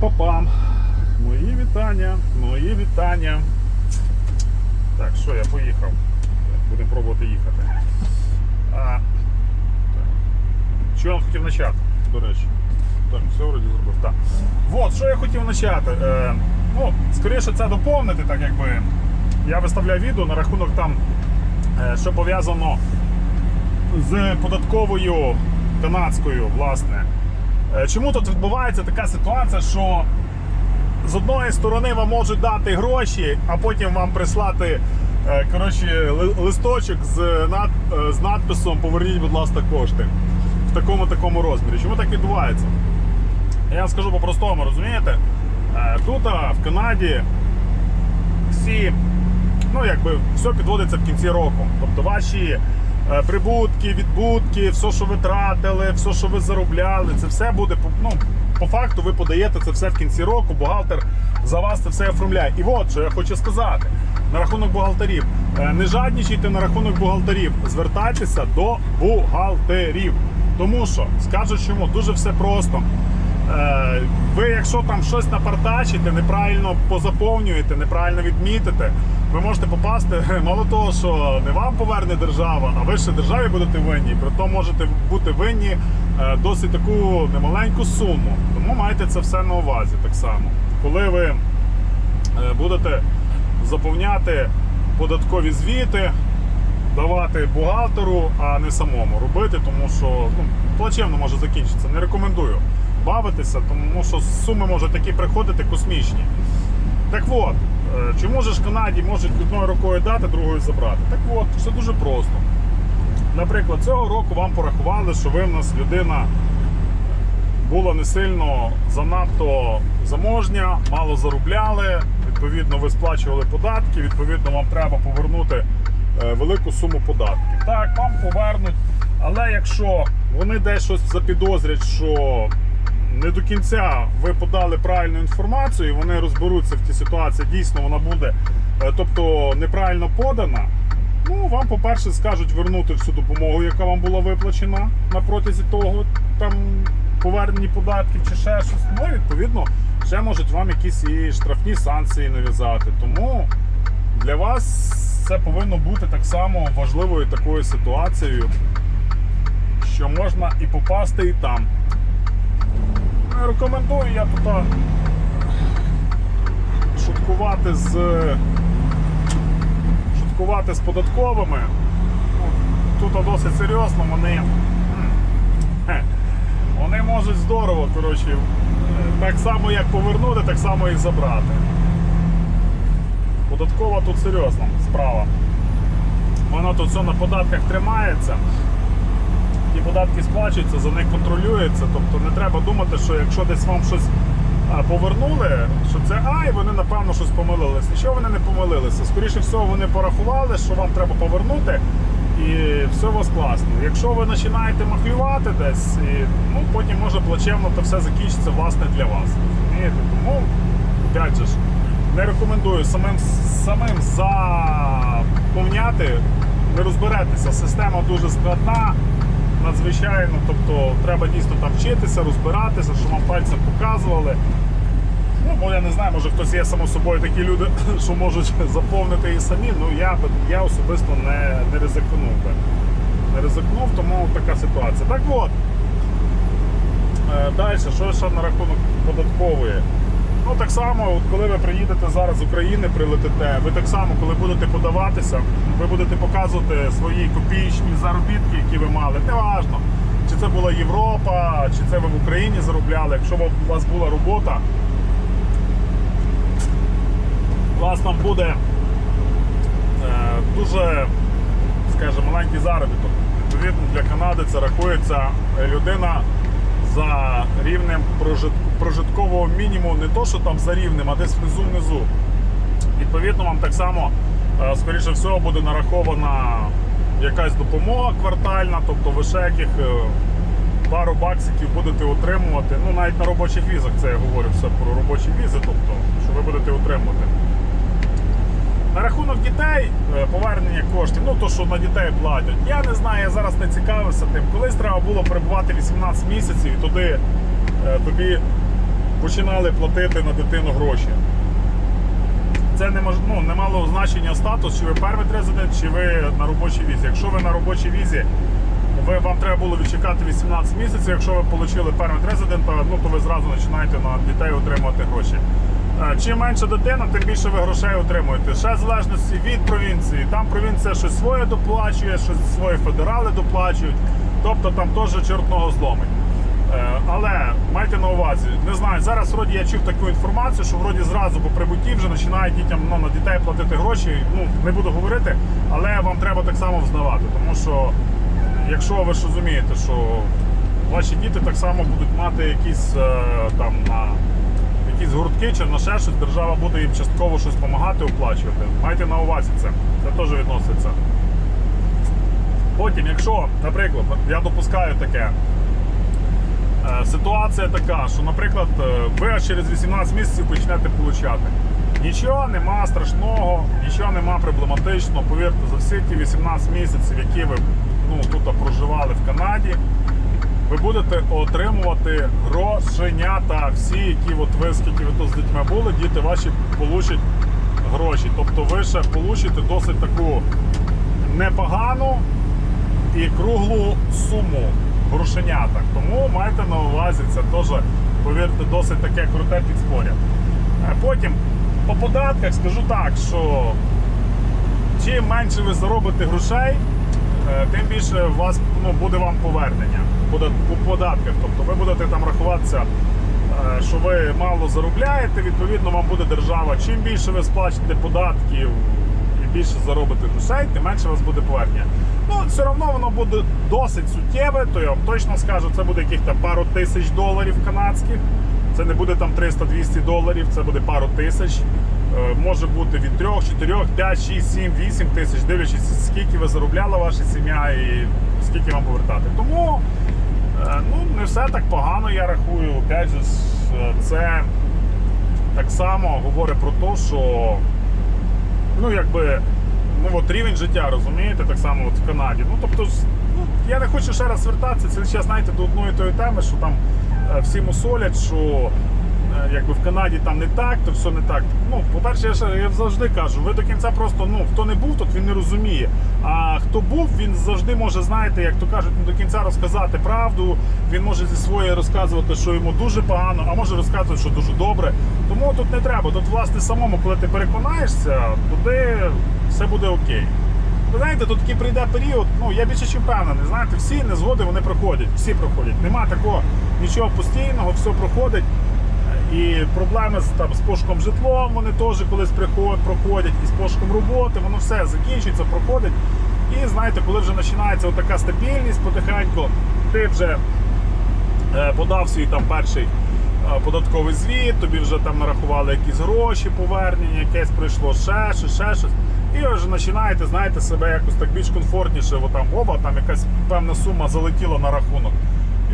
Пам-пам-пам. Мої вітання, мої вітання. Так, що, я поїхав. Будемо пробувати їхати. А. Що я хотів почати, до речі? Так, все вроді зробив. Так. От, що я хотів почати. Е, ну, скоріше це доповнити, так якби. Я виставляв відео на рахунок там, е, що пов'язано з податковою канадською, власне. Е, Чому тут відбувається така ситуація, що з одної сторони вам можуть дати гроші, а потім вам прислати е, коротше, листочок з, над, е, з надписом Поверніть, будь ласка, кошти в такому такому розмірі. Чому так відбувається? Я скажу по-простому, розумієте? Тут, в Канаді, всі, ну якби все підводиться в кінці року. Тобто ваші прибутки, відбутки, все, що ви тратили, все, що ви заробляли, це все буде ну, по факту. Ви подаєте це все в кінці року. Бухгалтер за вас це все оформляє. І от що я хочу сказати на рахунок бухгалтерів. Е, Не жаднічайте на рахунок бухгалтерів, звертайтеся до бухгалтерів. Тому що скажуть, чому дуже все просто. Е, Ви, якщо там щось напартачите, неправильно позаповнюєте, неправильно відмітите, ви можете попасти, мало того, що не вам поверне держава, а ви ще державі будете винні. При тому можете бути винні е, досить таку немаленьку суму. Тому майте це все на увазі так само. Коли ви е, будете заповняти податкові звіти, давати бухгалтеру, а не самому робити, тому що ну, плачевно може закінчитися. Не рекомендую бавитися, тому що суми можуть такі приходити космічні. Так от, е, чому же ж Канаді можуть одною рукою дати, другою забрати? Так от, все дуже просто. Наприклад, цього року вам порахували, що ви в нас людина була не сильно занадто заможня, мало заробляли. Відповідно, ви сплачували податки. Відповідно, вам треба повернути е, велику суму податків. Так, вам повернуть. Але якщо вони десь щось запідозрять, що не до кінця ви подали правильну інформацію, і вони розберуться в тій ситуації, дійсно вона буде, е, тобто неправильно подана. Ну, вам, по-перше, скажуть вернути всю допомогу, яка вам була виплачена на протязі того там повернені податків чи ще щось. Ну, відповідно, ще можуть вам якісь і штрафні санкції нав'язати. Тому для вас це повинно бути так само важливою такою ситуацією, що можна і попасти і там. Ну, Рекомендую я тут шуткувати з шуткувати з податковими. Тут досить серйозно вони. Вони можуть здорово, коротше, е, так само як повернути, так само і забрати. Податкова тут серйозна справа. Вона тут все на податках тримається. І податки сплачуються, за них контролюється. Тобто не треба думати, що якщо десь вам щось повернули, що це ай, вони напевно щось помилились. Нічого вони не помилилися. Скоріше всього, вони порахували, що вам треба повернути, і все у вас класно. Якщо ви починаєте махлювати десь, і, ну, потім може плачевно то все закінчиться власне для вас. Розумієте? Тому, опять же не рекомендую самим, самим заповняти, не розберетеся. Система дуже складна надзвичайно. Тобто треба дійсно там вчитися, розбиратися, що вам пальцем показували. Ну, бо я не знаю, може хтось є само собою такі люди, що можуть заповнити і самі. Ну я я особисто не, не ризикнув би. Не ризикнув, тому така ситуація. Так от. Е, Далі, що ще на рахунок податкової? Ну так само, от коли ви приїдете зараз з України, прилетите, ви так само, коли будете подаватися, ви будете показувати свої копійчні заробітки, які ви мали. Неважно, чи це була Європа, чи це ви в Україні заробляли. Якщо у вас була робота, у вас там буде е, дуже, скажімо, маленький заробіток. Відповідно, для Канади це рахується людина за рівнем прожит- прожиткового мінімуму, не то, що там за рівнем, а десь внизу-внизу. Відповідно, вам так само, е, скоріше всього, буде нарахована якась допомога квартальна, тобто ви яких е, пару баксиків будете отримувати. Ну, навіть на робочих візах це я говорю все про робочі візи, тобто, що ви будете отримувати. На рахунок дітей, е, повернення коштів, ну то, що на дітей платять, я не знаю, я зараз не цікавився тим. Колись треба було перебувати 18 місяців і туди тобі починали платити на дитину гроші. Це не, мож, ну, не мало значення статус, чи ви пермит резидент, чи ви на робочій візі. Якщо ви на робочій візі, ви, вам треба було відчекати 18 місяців. Якщо ви отримали пермит резидента, ну, то ви зразу починаєте на дітей отримувати гроші. Е, Чим менша дитина, тим більше ви грошей отримуєте. Ще в залежності від провінції. Там провінція щось своє доплачує, щось своє федерали доплачують. Тобто там теж чортного зломить. Е, Але майте на увазі, не знаю, зараз вроді я чув таку інформацію, що вроді зразу по прибутті вже починають дітям ну, на дітей платити гроші. Ну не буду говорити, але вам треба так само взнавати, тому що якщо ви ж розумієте, що ваші діти так само будуть мати якісь е, там на якісь гуртки чи на ще щось, держава буде їм частково щось допомагати оплачувати. Майте на увазі це. Це теж відноситься. Потім, якщо, наприклад, я допускаю таке. Е, Ситуація така, що, наприклад, е, ви через 18 місяців почнете получати. Нічого нема страшного, нічого нема проблематичного. Повірте, за всі ті 18 місяців, які ви ну, тут проживали в Канаді, ви будете отримувати грошенята. Всі, які от ви, скільки ви тут з дітьми були, діти ваші получать гроші. Тобто ви ще получите досить таку непогану і круглу суму грошенята. Тому майте на увазі, це теж, повірте, досить таке круте підспоря. Е, Потім по податках скажу так, що чим менше ви заробите грошей, е, тим більше у вас ну, буде вам повернення по податках. Тобто ви будете там рахуватися, е, що ви мало заробляєте, відповідно вам буде держава. Чим більше ви сплачете податків і більше заробите грошей, тим менше у вас буде повернення. Ну, все одно воно буде досить суттєве, то я вам точно скажу, це буде яких там пару тисяч доларів канадських. Це не буде там 300-200 доларів, це буде пару тисяч. Е, Може бути від 3, 4, 5, 6, 7, 8 тисяч, дивлячись, скільки ви заробляла ваша сім'я і скільки вам повертати. Тому е, ну, не все так погано, я рахую. Опять же, е, це так само говорить про те, що ну, якби, ну, от рівень життя, розумієте, так само от в Канаді. Ну, тобто, ну, я не хочу ще раз звертатися, це ще, знаєте, до одної тої теми, що там всім всі мусолять, що е, якби в Канаді там не так, то все не так. Ну, по-перше, я, я завжди кажу, ви до кінця просто, ну, хто не був, тут він не розуміє. А хто був, він завжди може, знаєте, як то кажуть, не до кінця розказати правду. Він може зі своєї розказувати, що йому дуже погано, а може розказувати, що дуже добре. Тому тут не треба. Тут, власне, самому, коли ти переконаєшся, туди все буде окей. Ви знаєте, тут такий прийде період, ну я більше чим впевнений, знаєте, всі незгоди вони проходять, всі проходять. Нема такого нічого постійного, все проходить. І проблеми з там з пошуком житлом вони теж колись проходять, і з пошуком роботи, воно все закінчується, проходить. І знаєте, коли вже починається така стабільність потихеньку, ти вже е, подав свій там перший е, податковий звіт, тобі вже там нарахували якісь гроші, повернення, якесь прийшло ще щось, ще щось. І ви вже починаєте, знаєте, себе якось так більш комфортніше, бо там оба, там якась певна сума залетіла на рахунок.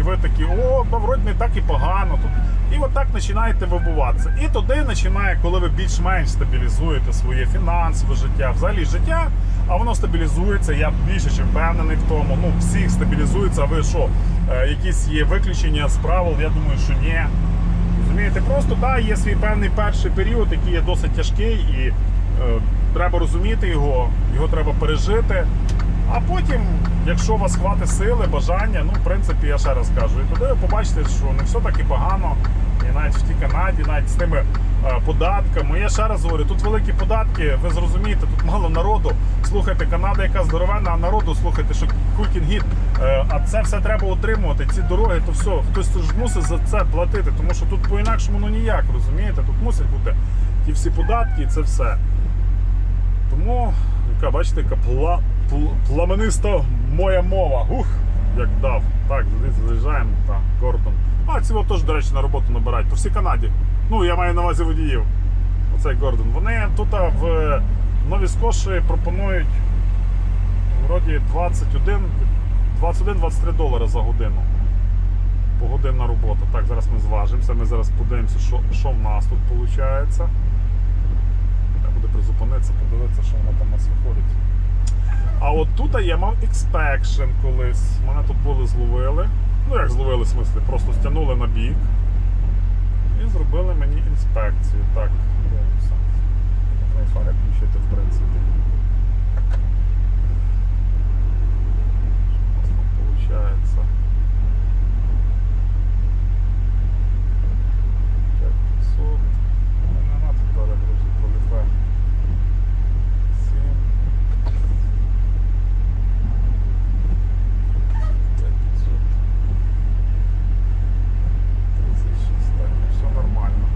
І ви такі, о, та вроді не так і погано тут. І от починаєте вибуватися. І туди починає, коли ви більш-менш стабілізуєте своє фінансове життя, взагалі життя, а воно стабілізується. Я більше чим впевнений в тому. Ну, всіх стабілізується, а ви що, е, якісь є виключення з правил? Я думаю, що ні. Розумієте, просто да, є свій певний перший період, який є досить тяжкий, і е, треба розуміти його, його треба пережити. А потім, якщо у вас хватить сили, бажання, ну, в принципі, я ще раз кажу, і туди ви побачите, що не все так і погано. І навіть в тій Канаді, навіть з тими е, податками. Я ще раз говорю, тут великі податки, ви зрозумієте, тут мало народу. Слухайте, Канада, яка здоровенна, а народу слухайте, що кулькін гід. Е, а це все треба отримувати. Ці дороги, то все, хтось ж мусить за це платити, тому що тут по-інакшому ну ніяк, розумієте? Тут мусять бути ті всі податки і це все. Тому, яка, бачите, яка пла, пл- пламениста моя мова. Ух, як дав. Так, заїжджаємо, так, Гордон. А от теж, до речі, на роботу набирають по всій Канаді. Ну, я маю на увазі водіїв. Оцей Гордон. Вони тут в Новій Скоші пропонують вроді 21 21-23 долари за годину. Погодинна робота. Так, зараз ми зважимося. Ми зараз подивимося, що, що в нас тут виходить. Треба буде призупинитися, подивитися, що воно там нас виходить. А от тут я мав експекшн колись. Мене тут були зловили. Ну як зловили, в смислі, просто стягнули на бік. І зробили мені інспекцію. Так, дивимося. Wi-Fi включити, в принципі. Що у нас там получається? 5500. Ну, Не надо перегрузити Wi-Fi. 7. 5500. 36. Так, ну, все нормально.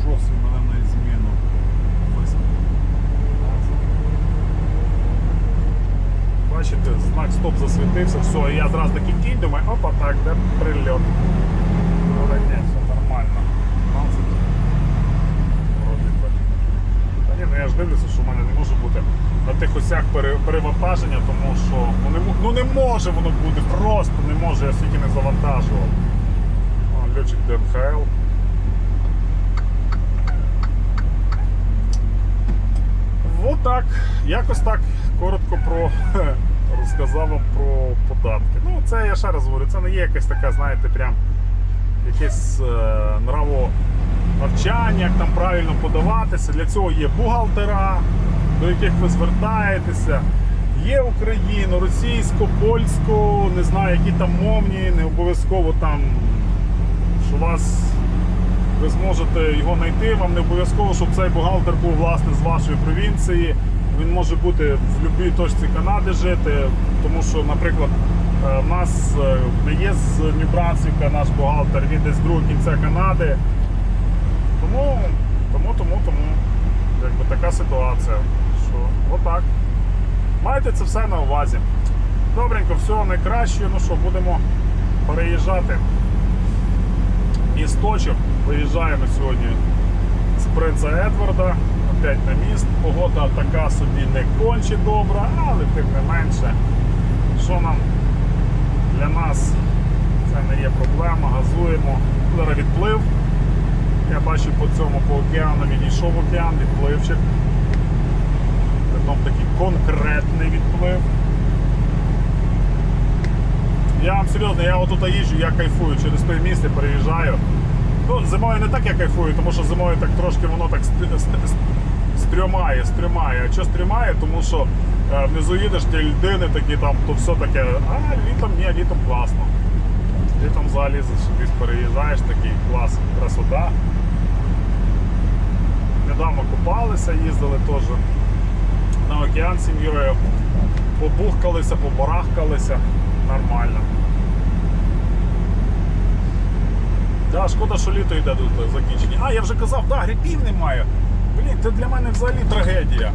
Щось у мене на зміну. Бачите, знак стоп засвітився, все, і я зразу такий тінь, думаю, опа, так, де прильот. Але ні, все нормально. 15. Вроді би. Та ні, ну я ж дивлюся, що в мене не може бути на тих осях пере- перевантаження, тому що ну не, ну не може воно бути, просто не може, я стільки не завантажував. О, льотчик ДНХЛ. Вот так. Якось так коротко про розказав вам про податки. Ну, це я ще раз говорю, це не є якась така, знаєте, прям якесь е, нраво навчання, як там правильно подаватися. Для цього є бухгалтера, до яких ви звертаєтеся. Є Україну, російську, польську, не знаю, які там мовні, не обов'язково там, що вас ви зможете його знайти. Вам не обов'язково, щоб цей бухгалтер був власне з вашої провінції. Він може бути в будь-якій точці Канади жити, тому що, наприклад, е, в нас е, не є з Нью-Брансвіка наш бухгалтер, він десь з другого кінця Канади. Тому, тому, тому, тому якби така ситуація. Що отак. Майте це все на увазі. Добренько, всього найкраще. Ну що, будемо переїжджати із точок. Виїжджаємо сьогодні з принца Едварда, опять на міст. Погода така собі не конче добра, але тим не менше, що нам для нас це не є проблема, газуємо. Зараз відплив. Я бачу по цьому по океану відійшов океан, відпливчик. Притом такий конкретний відплив. Я вам серйозно, я отут їжджу, я кайфую, через той місце переїжджаю. Ну, зимою не так я кайфую, тому що зимою так трошки воно так ст- ст- ст- стрьомає, стрьомає. А що стрьомає? Тому що е, внизу їдеш, ті льдини такі там, то все таке, а літом ні, літом класно. Літом взагалі десь переїжджаєш, такий клас, красота. Недавно купалися, їздили теж на океан сім'єю. Побухкалися, побарахкалися. Нормально. Да, шкода, що літо йде до закінчення. А, я вже казав, да, грибів немає. Блін, це для мене взагалі трагедія.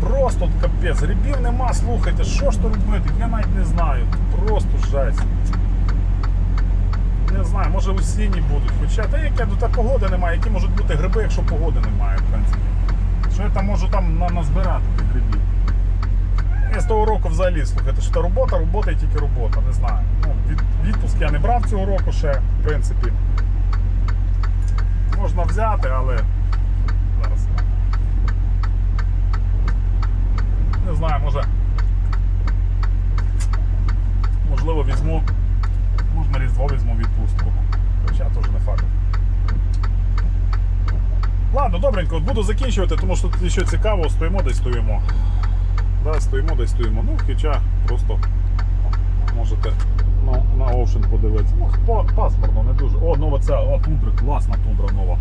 Просто капець, грибів нема, слухайте, що ж то робити? Я навіть не знаю. Просто жесть. Не знаю, може осінні будуть. Хоча та яке ну, та погоди немає, які можуть бути гриби, якщо погоди немає, в принципі. Що я там можу там на- назбирати тих грибів? Я з того року взагалі, слухайте, що це робота, робота і тільки робота, не знаю. Ну, від, відпуск я не брав цього року ще, в принципі. Можна взяти, але зараз. Не знаю, може. Можливо, візьму. Можна Різдво візьму відпустку. Хоча теж не факт. Ладно, добренько, от буду закінчувати, тому що тут ще цікаво, стоїмо десь стоїмо. Да, стоїмо десь стоїмо. Ну, хоча просто можете на, на Ocean подивитися. Ну, по- пасмурно, не дуже. О, нова ця, о, тундра, класна тундра нова.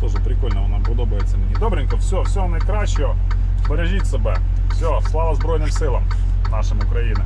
Теж прикольно, вона подобається мені. Добренько, все, всього найкращого. Бережіть себе. Все, слава Збройним силам нашим України.